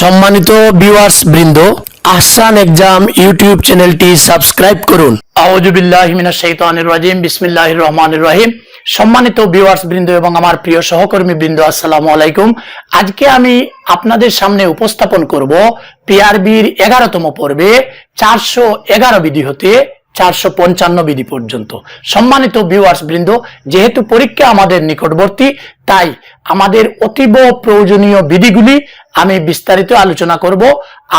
সম্মানিত ভিউয়ার্স বৃন্দ, Ahsan exam YouTube চ্যানেলটি সাবস্ক্রাইব করুন। আউজুবিল্লাহ মিনাশ শাইতানির রাজিম, বিসমিল্লাহির রহমানির রহিম। সম্মানিত ভিউয়ার্স বৃন্দ এবং আমার প্রিয় সহকর্মী বৃন্দ, আসসালামু আলাইকুম। আজকে আমি আপনাদের সামনে উপস্থাপন করব পিআরবির এগারোতম পর্বে চারশো এগারো বিধি হতে চারশো পঞ্চান্ন বিধি পর্যন্ত। সম্মানিত ভিউয়ার্স বৃন্দ, যেহেতু পরীক্ষা আমাদের নিকটবর্তী, তাই আমাদের অতীব প্রয়োজনীয় বিধিগুলি আমি বিস্তারিত আলোচনা করব,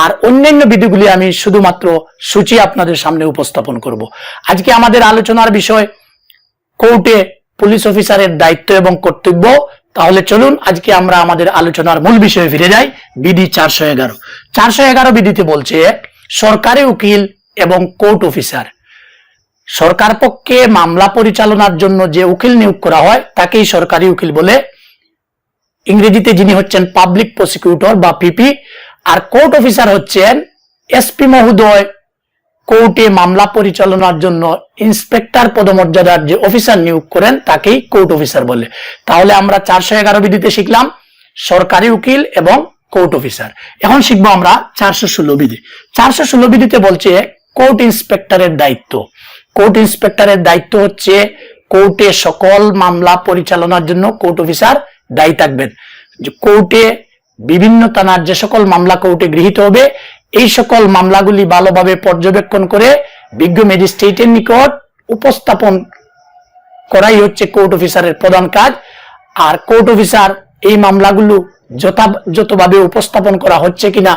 আর অন্যান্য বিধিগুলি আমি শুধুমাত্র সূচি আপনাদের সামনে উপস্থাপন করব। আজকে আমাদের আলোচনার বিষয়, কোর্টে পুলিশ অফিসারের দায়িত্ব এবং কর্তব্য। তাহলে চলুন, আজকে আমরা আমাদের আলোচনার মূল বিষয়ে ফিরে যাই বিধি চারশো এগারো। চারশো এগারো বিধিতে বলছে, সরকারি উকিল এবং কোর্ট অফিসার। সরকার পক্ষে মামলা পরিচালনার জন্য যে উকিল নিয়োগ করা হয়, তাকেই সরকারি উকিল বলে ইংরেজিতে যিনি হচ্ছেন পাবলিক প্রসিকিউটর বা পিপি আর কোর্ট অফিসার হচ্ছেন এসপি মহোদয়। কোর্টে মামলা পরিচালনার জন্য ইন্সপেক্টর পদমর্যাদার যে অফিসার নিয়োগ করেন, তাকেই কোর্ট অফিসার বলে। তাহলে আমরা চারশো এগারো বিধিতে শিখলাম সরকারি উকিল এবং কোর্ট অফিসার এখন শিখব আমরা চারশো ষোলো বিধি। চারশো ষোলো বিধিতে বলছে কোর্ট ইন্সপেক্টরের দায়িত্ব। কোর্ট ইন্সপেক্টরের দায়িত্ব হচ্ছে কোর্টে সকল মামলা পরিচালনার জন্য কোর্ট অফিসার দায়ী থাকবেন। কোর্টে বিভিন্ন থানার যে সকল মামলা কোর্টে গৃহীত হবে, এই সকল মামলাগুলি ভালোভাবে পর্যবেক্ষণ করে বিজ্ঞ ম্যাজিস্ট্রেটের নিকট উপস্থাপন করাই হচ্ছে কোর্ট অফিসারের প্রধান কাজ। আর কোর্ট অফিসার এই মামলাগুলো যথাযথভাবে উপস্থাপন করা হচ্ছে কিনা,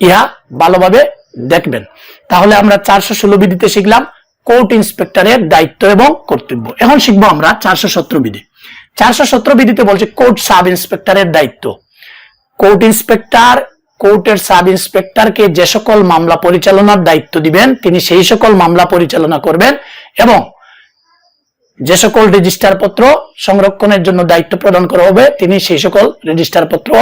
ইহা ভালোভাবে দেখবেন। তাহলে আমরা চারশো ষোলো বিধিতে শিখলাম। কোর্ট ইন্সপেক্টরের দায়িত্ব এবং কর্তব্য। এখন শিখব আমরা চারশো সতেরো বিধি। চারশো সতেরো বিধিতে বলছে কোর্ট সাব ইন্সপেক্টরের দায়িত্ব। কোর্ট ইন্সপেক্টর, কোর্টের সাব ইন্সপেক্টরকে যে সকল মামলা পরিচালনার দায়িত্ব দিবেন, তিনি সেই সকল মামলা পরিচালনা করবেন এবং যে সকল রেজিস্টার পত্র সংরক্ষণের জন্য দায়িত্ব প্রদান করা হবে, তিনি সেই সকল রেজিস্টার পত্র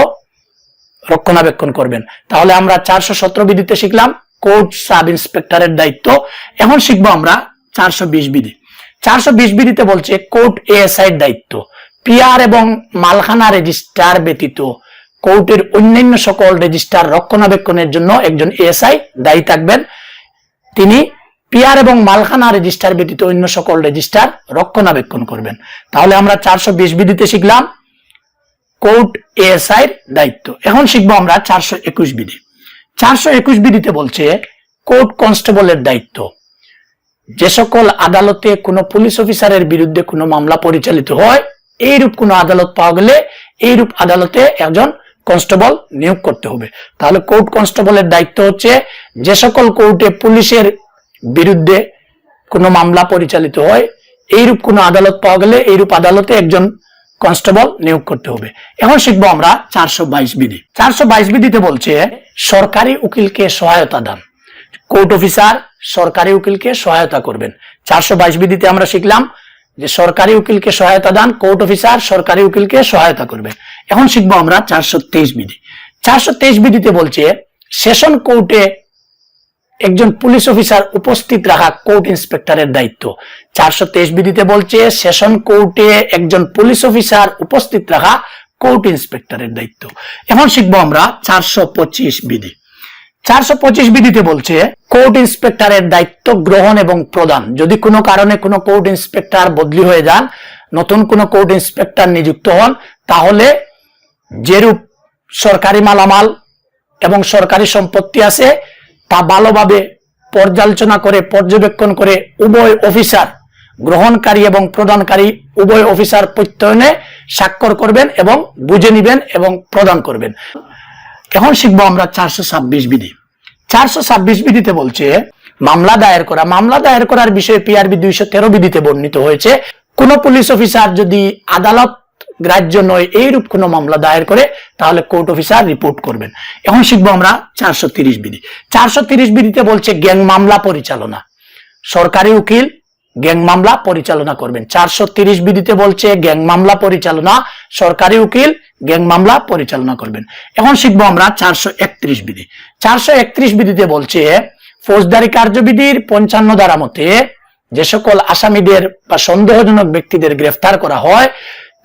রক্ষণাবেক্ষণ করবেন। তাহলে আমরা চারশো সতেরো বিধিতে শিখলাম কোর্ট সাব ইন্সপেক্টরের দায়িত্ব। এখন শিখব আমরা চারশো বিশ বিধি। চারশো বিশ বিধিতে বলছে কোর্ট এএসআই দায়িত্ব। পিআর এবং মালখানা রেজিস্ট্রার ব্যতীত কোর্টের অন্যান্য সকল রেজিস্ট্রার রক্ষণাবেক্ষণের জন্য একজন এএসআই দায়ী থাকবেন। তিনি পিআর এবং মালখানা রেজিস্ট্রার ব্যতীত অন্য সকল রেজিস্ট্রার রক্ষণাবেক্ষণ করবেন। তাহলে আমরা চারশো বিশ বিধিতে শিখলাম কোর্ট এএসআই দায়িত্ব। এখন শিখব আমরা চারশো একুশ বিধি। চারশো একুশ বিধিতে বলছে, কোর্ট কনস্টেবলের দায়িত্ব। যে সকল আদালতে কোনো পুলিশ অফিসারের বিরুদ্ধে কোনো মামলা পরিচালিত হয়, এইরূপ কোনো আদালত পাওয়া গেলে এইরূপ আদালতে একজন কনস্টেবল নিয়োগ করতে হবে। তাহলে কোর্ট কনস্টেবলের দায়িত্ব হচ্ছে, যে সকল কোর্টে পুলিশের বিরুদ্ধে কোনো মামলা পরিচালিত হয়, এইরূপ কোনো আদালত পাওয়া গেলে এইরূপ আদালতে একজন কনস্টেবল নিয়োগ করতে হবে। এখন শিখব আমরা চারশো বাইশ বিধি। চারশো বাইশ বিধিতে বলছে, সরকারি উকিলকে সহায়তা দান। কোর্ট অফিসার সরকারি উকিলকে সহায়তা করবেন। চারশো বাইশ বিধিতে আমরা শিখলাম যে সরকারি উকিলকে সহায়তা দান, কোর্ট অফিসার সরকারি উকিলকে সহায়তা করবেন। এখন শিখব আমরা চারশো তেইশ বিধি। চারশো তেইশ বিধিতে বলছে, সেশন কোর্টে একজন পুলিশ অফিসার উপস্থিত রাখা কোর্ট ইন্সপেক্টরের দায়িত্ব। চারশো তেইশ বিধিতে বলছে, সেশন কোর্টে একজন পুলিশ অফিসার উপস্থিত রাখা কোর্ট ইন্সপেক্টরের দায়িত্ব। এখন শিখব আমরা চারশো পঁচিশ বিধি চারশো পঁচিশ বিধিতে বলছে, কোর্ট ইন্সপেক্টরের দায়িত্ব গ্রহণ এবং প্রদান। যদি কোনো কারণে কোনো কোর্ট ইন্সপেক্টর বদলি হয়ে যান, নতুন কোনো কোর্ট ইন্সপেক্টর নিযুক্ত হন, তাহলে যেরূপ সরকারি মালামাল এবং সরকারি সম্পত্তি আছে তা ভালোভাবে পর্যালোচনা করে, পর্যবেক্ষণ করে উভয় অফিসার, গ্রহণকারী এবং প্রদানকারী উভয় অফিসার প্রত্যয়নে স্বাক্ষর করবেন এবং বুঝে নিবেন এবং প্রদান করবেন। এখন শিখব আমরা চারশো ছাব্বিশ বিধি। চারশো ছাব্বিশ বিধিতে বলছে, মামলা দায়ের করা। মামলা দায়ের করার বিষয়ে পিআরবি দুইশো তেরো বিধিতে বর্ণিত হয়েছে। কোন পুলিশ অফিসার যদি আদালত গ্রাহ্য নয়, এইরূপ কোনো মামলা দায়ের করে তাহলে কোর্ট অফিসার রিপোর্ট করবেন। এখন শিখব আমরা চারশো তিরিশ বিধি। চারশো তিরিশ বিধিতে বলছে গ্যাং মামলা পরিচালনা। সরকারি উকিল গ্যাং মামলা পরিচালনা করবেন। চারশো তিরিশ বিধিতে বলছে গ্যাং মামলা পরিচালনা, সরকারি উকিল গ্যাং মামলা পরিচালনা করবেন। এখন শিখব আমরা চারশো একত্রিশ বিধি। চারশো একত্রিশ বিধিতে বলছে, ফৌজদারি কার্যবিধির পঞ্চান্ন দ্বারা মতে যে সকল আসামিদের বা সন্দেহজনক ব্যক্তিদের গ্রেফতার করা হয়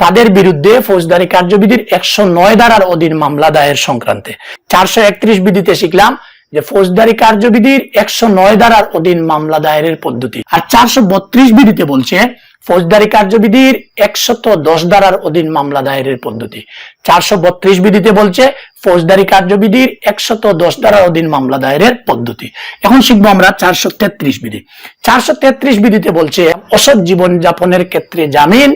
তাদের বিরুদ্ধে ফৌজদারি কার্যবিধির একশো নয় ধারার অধীন মামলা দায়ের সংক্রান্তে। চারশো একত্রিশ বিধিতে শিখলাম যে ফৌজদারি কার্যবিধির একশো নয় ধারার অধীন মামলা দায়েরের পদ্ধতি। আর চারশো বত্রিশ বিধিতে বলছে, ফৌজদারি কার্যবিধির একশত দশ ধারার অধীন মামলা দায়েরের পদ্ধতি। চারশো বত্রিশ বিধিতে বলছে, ফৌজদারি কার্যবিধির একশত দশ ধারার অধীন মামলা দায়েরের পদ্ধতি। এখন শিখব আমরা চারশো তেত্রিশ বিধি। চারশো তেত্রিশ বিধিতে বলছে অসৎ জীবন যাপনের ক্ষেত্রে জামিন,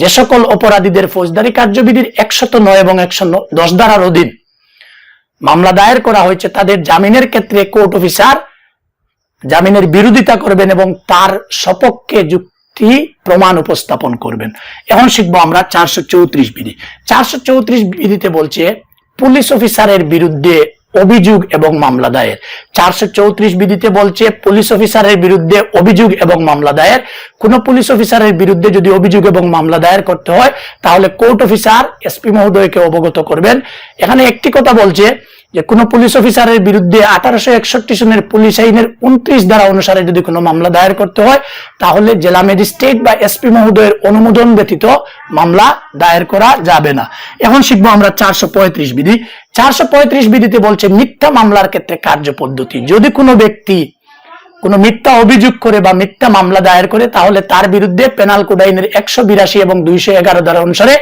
যে সকল অপরাধীদের ফৌজদারি কার্যবিধির একশত নয় এবং একশো দশ ধারার অধীন। মামলা দায়ের করা হয়েছে তাদের জামিনের ক্ষেত্রে কোর্ট অফিসার জামিনের বিরোধিতা করবেন এবং তার সপক্ষে যুক্তি প্রমাণ উপস্থাপন করবেন। এখন শিখব আমরা চারশো চৌত্রিশ বিধি। চারশো চৌত্রিশ বিধিতে বলছে, পুলিশ অফিসারের বিরুদ্ধে অভিযোগ এবং মামলা দায়ের। চারশো চৌত্রিশ বিধিতে বলছে, পুলিশ অফিসারের বিরুদ্ধে অভিযোগ এবং মামলা দায়ের। কোন পুলিশ অফিসারের বিরুদ্ধে যদি অভিযোগ এবং মামলা দায়ের করতে হয়, তাহলে কোর্ট অফিসার এসপি মহোদয়কে অবগত করবেন। এখানে একটি কথা বলছে যে কোনো পুলিশ অফিসারের বিরুদ্ধে আঠারোশো একষট্টি সনের পুলিশ আইনের উনত্রিশ ধারা অনুসারে যদি কোনো মামলা দায়ের করতে হয়, তাহলে জেলা ম্যাজিস্ট্রেট বা এসপি মহোদয়ের অনুমোদন ব্যতীত মামলা দায়ের করা যাবে না। এখন শিখব আমরা চারশো পঁয়ত্রিশ বিধি। চারশো পঁয়ত্রিশ বিধিতে বলছে, মিথ্যা মামলার ক্ষেত্রে কার্য পদ্ধতি। যদি কোনো ব্যক্তি কোনো মিথ্যা অভিযোগ করে বা মিথ্যা মামলা দায়ের করে, তাহলে তার বিরুদ্ধে পেনাল কোড আইনের একশো বিরাশি এবং দুইশো এগারো ধারা অনুসারে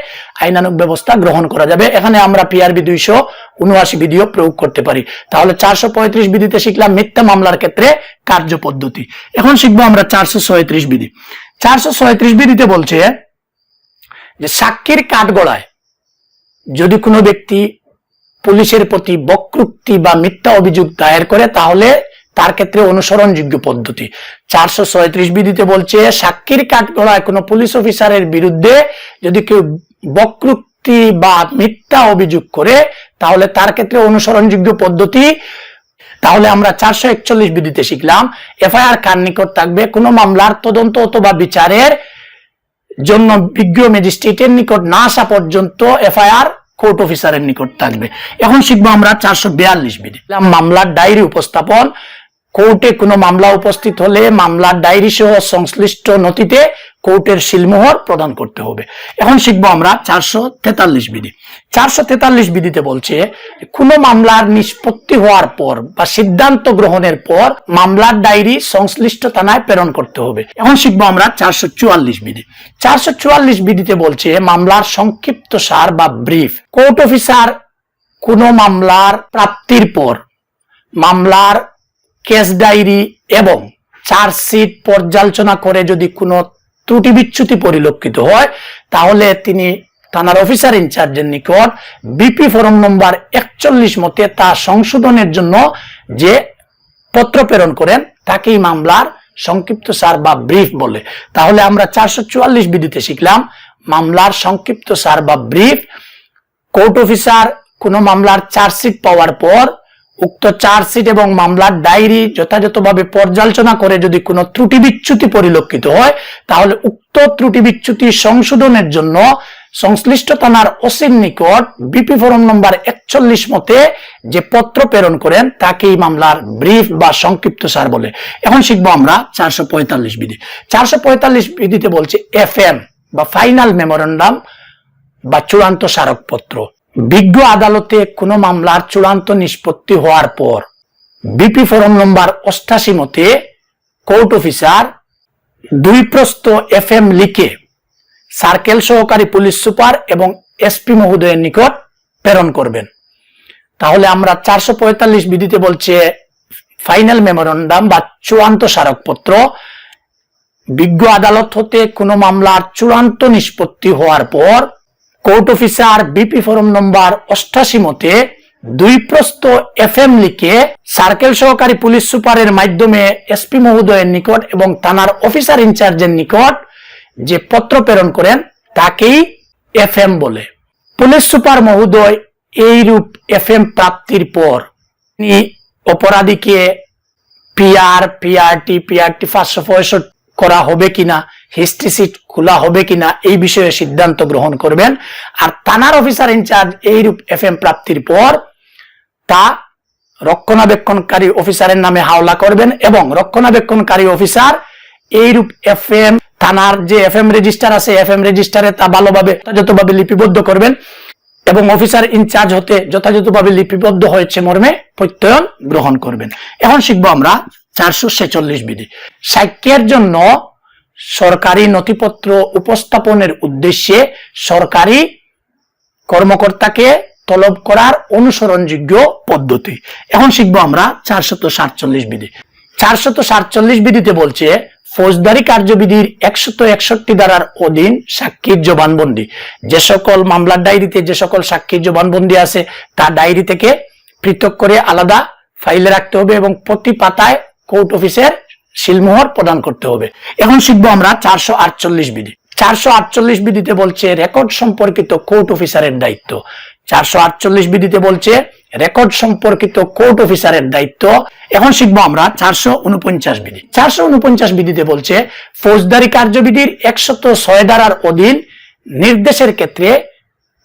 আইনানুগ ব্যবস্থা গ্রহণ করা যাবে। এখানে আমরা পিআরবি দুইশো উনআশি বিধিও প্রয়োগ করতে পারি। তাহলে চারশো পঁয়ত্রিশ বিধিতে শিখলাম মিথ্যা মামলার ক্ষেত্রে কার্য পদ্ধতি এখন শিখব আমরা চারশো ছয়ত্রিশ বিধি। চারশো ছয়ত্রিশ বিধিতে বলছে যে সাক্ষীর কাঠগড়ায় যদি কোনো ব্যক্তি পুলিশের প্রতি বক্রুক্তি বা মিথ্যা অভিযোগ দায়ের করে, তাহলে তার ক্ষেত্রে অনুসরণযোগ্য পদ্ধতি। চারশো ছয়ত্রিশ বিধিতে বলছে, সাক্ষীর কাঠগড়ায় কোনো পুলিশ অফিসারের বিরুদ্ধে যদি কেউ বক্রুক্তি বা মিথ্যা অভিযোগ করে, তাহলে তার ক্ষেত্রে অনুসরণযোগ্য পদ্ধতি। তাহলে আমরা চারশো একচল্লিশ বিধিতে শিখলাম, এফআইআর কার নিকট থাকবে? কোনো মামলার তদন্ত অথবা বিচারের জন্য বিজ্ঞ ম্যাজিস্ট্রেটের নিকট না আসা পর্যন্ত এফআইআর কোর্ট অফিসারের নিকট থাকবে। এখন শিখব আমরা চারশো বিয়াল্লিশ বিধি মামলার ডায়েরি উপস্থাপন কোর্টে কোনো মামলা উপস্থিত হলে মামলার ডায়েরি সহ সংশ্লিষ্ট নথিতে কোর্টের শিলমোহর প্রদান করতে হবে। এখন শিখব আমরা চারশো তেতাল্লিশ বিধি। চারশো তেতাল্লিশ বিধিতে বলছে, কোনো মামলার নিষ্পত্তি হওয়ার পর বা সিদ্ধান্ত গ্রহণের পর মামলার ডায়েরি সংশ্লিষ্ট থানায় প্রেরণ করতে হবে। এখন শিখব আমরা চারশো চুয়াল্লিশ বিধি। চারশো চুয়াল্লিশ বিধিতে বলছে, মামলার সংক্ষিপ্ত সার বা ব্রিফ। কোর্ট অফিসার কোনো মামলার প্রাপ্তির পর মামলার কেস ডায়েরি এবং চার্জশিট পর্যালোচনা করে যদি কোনো ত্রুটি বিচ্যুতি পরিলক্ষিত হয়, তাহলে তিনি থানার অফিসার ইনচার্জের নিকট বিপি ফরম নম্বর একচল্লিশ মতে তা সংশোধনের জন্য যে পত্র প্রেরণ করেন, তাকেই মামলার সংক্ষিপ্ত সার বা ব্রিফ বলে। তাহলে আমরা চারশো চুয়াল্লিশ বিধিতে শিখলাম, মামলার সংক্ষিপ্ত সার বা ব্রিফ, কোর্ট অফিসার কোনো মামলার চার্জশিট পাওয়ার পর উক্ত চার্জশিট এবং মামলার ডায়েরি যথাযথভাবে পর্যালোচনা করে যদি কোনো ত্রুটি বিচ্যুতি পরিলক্ষিত হয়, তাহলে উক্ত ত্রুটি বিচ্যুতি সংশোধনের জন্য সংশ্লিষ্ট থানার ওসির নিকট বিপি ফরম নম্বর একচল্লিশ মতে যে পত্র প্রেরণ করেন, তাকেই মামলার ব্রিফ বা সংক্ষিপ্ত সার বলে। এখন শিখব আমরা চারশো পঁয়তাল্লিশ বিধি। চারশো পঁয়তাল্লিশ বিধিতে বলছে এফ বা ফাইনাল মেমোরেন্ডাম বা চূড়ান্ত স্মারকপত্র। বিজ্ঞ আদালতে কোনো মামলার চূড়ান্ত নিষ্পত্তি হওয়ার পর বিপি ফরম নম্বর অষ্টাশি মতে কোর্ট অফিসার দুই প্রস্ত এফ এম লিখে সার্কেল সহকারী পুলিশ সুপার এবং এসপি মহোদয়ের নিকট প্রেরণ করবেন। তাহলে আমরা চারশো পঁয়তাল্লিশ বিধিতে বলছে ফাইনাল মেমোরেন্ডাম বা চূড়ান্ত স্মারকপত্র। বিজ্ঞ আদালত হতে কোনো মামলার চূড়ান্ত নিষ্পত্তি হওয়ার পর court officer BP form number অষ্টাশি মতে দুই প্রস্ত এফ এম লিখে সার্কেল সহকারী পুলিশ সুপারের মাধ্যমে এসপি মহোদয়ের নিকট এবং থানার অফিসার ইনচার্জের নিকট যে পত্র প্রেরণ করেন, তাকেই এফ এম বলে। পুলিশ সুপার মহোদয় এই রূপ এফ এম প্রাপ্তির পর অপরাধীকে পিআর, পিআরটি পিআরটি পাঁচশো পঁয়ষট্টি করা হবে কিনা হিস্ট্রি সিট খোলা হবে কিনা এই বিষয়ে সিদ্ধান্ত গ্রহণ করবেন। আর থানার অফিসার ইনচার্জ এইরূপ এফ এম প্রাপ্তির পর তা রক্ষণাবেক্ষণকারী অফিসারের নামে হাওলা করবেন এবং রক্ষণাবেক্ষণকারী অফিসার এইরূপ এফ এম থানার যে এফ এম রেজিস্টার আছে এফ এম রেজিস্টারে তা ভালোভাবে যথাযথভাবে লিপিবদ্ধ করবেন এবং অফিসার ইনচার্জ হতে যথাযথভাবে লিপিবদ্ধ হয়েছে মর্মে প্রত্যয়ন গ্রহণ করবেন। এখন শিখব আমরা চারশো ছেচল্লিশ বিধি। সাক্ষ্যের জন্য সরকারি নথিপত্র উপস্থাপনের উদ্দেশ্যে সরকারি কর্মকর্তাকে তলব করার অনুসরণযোগ্য পদ্ধতি। এখন শিখব আমরা চারশত সাতচল্লিশ বিধি। চারশত সাতচল্লিশ বিধিতে বলছে, ফৌজদারি কার্যবিধির একশত একষট্টি ধারার অধীন সাক্ষীর জবানবন্দি। যে সকল মামলার ডায়েরিতে যে সকল সাক্ষীর জবানবন্দি আছে, তা ডায়েরি থেকে পৃথক করে আলাদা ফাইলে রাখতে হবে এবং প্রতি পাতায় কোর্ট অফিসের সিলমোহর প্রদান করতে হবে। এখন শিখব আমরা চারশো আটচল্লিশ বিধি। চারশো আটচল্লিশ বিধিতে বলছে রেকর্ড সম্পর্কিত কোর্ট অফিসারের দায়িত্ব। চারশো আটচল্লিশ বিধিতে বলছে রেকর্ড সম্পর্কিত কোর্ট অফিসারের দায়িত্ব। এখন শিখব আমরা চারশো উনপঞ্চাশ বিধি। চারশো উনপঞ্চাশ বিধিতে বলছে ফৌজদারি কার্যবিধির একশত ছয় ধারার অধীন নির্দেশের ক্ষেত্রে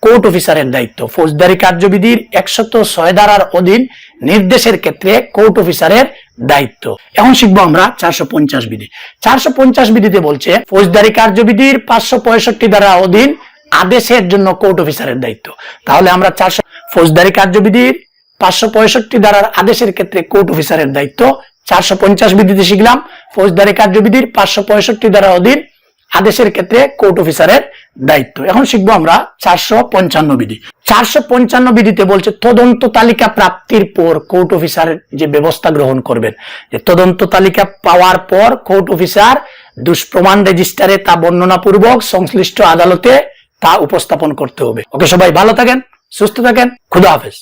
কোর্ট অফিসারের দায়িত্ব। ফৌজদারি কার্যবিধির একশত ছয় ধারার অধীন নির্দেশের ক্ষেত্রে কোর্ট অফিসারের দায়িত্ব। এখন শিখব আমরা চারশো পঞ্চাশ বিধি। চারশো পঞ্চাশ বিধিতে বলছে, ফৌজদারি কার্যবিধির পাঁচশো পঁয়ষট্টি ধারা অধীন আদেশের জন্য কোর্ট অফিসারের দায়িত্ব। তাহলে আমরা চারশো, ফৌজদারি কার্যবিধির পাঁচশো পঁয়ষট্টি ধারার আদেশের ক্ষেত্রে কোর্ট অফিসারের দায়িত্ব। চারশো পঞ্চাশ বিধিতে শিখলাম, ফৌজদারি কার্যবিধির পাঁচশো পঁয়ষট্টি ধারা অধীন আদেশের ক্ষেত্রে কোর্ট অফিসারের দায়িত্ব। এখন শিখব আমরা চারশো পঞ্চান্ন বিধি। চারশো পঞ্চান্ন বিধিতে বলছে, তদন্ত তালিকা প্রাপ্তির পর কোর্ট অফিসার যে ব্যবস্থা গ্রহণ করবেন। যে তদন্ত তালিকা পাওয়ার পর কোর্ট অফিসার দুষ্প্রমাণ রেজিস্টারে তা বর্ণনাপূর্বক সংশ্লিষ্ট আদালতে তা উপস্থাপন করতে হবে। ওকে সবাই ভালো থাকেন, সুস্থ থাকেন, খুদা হাফেজ।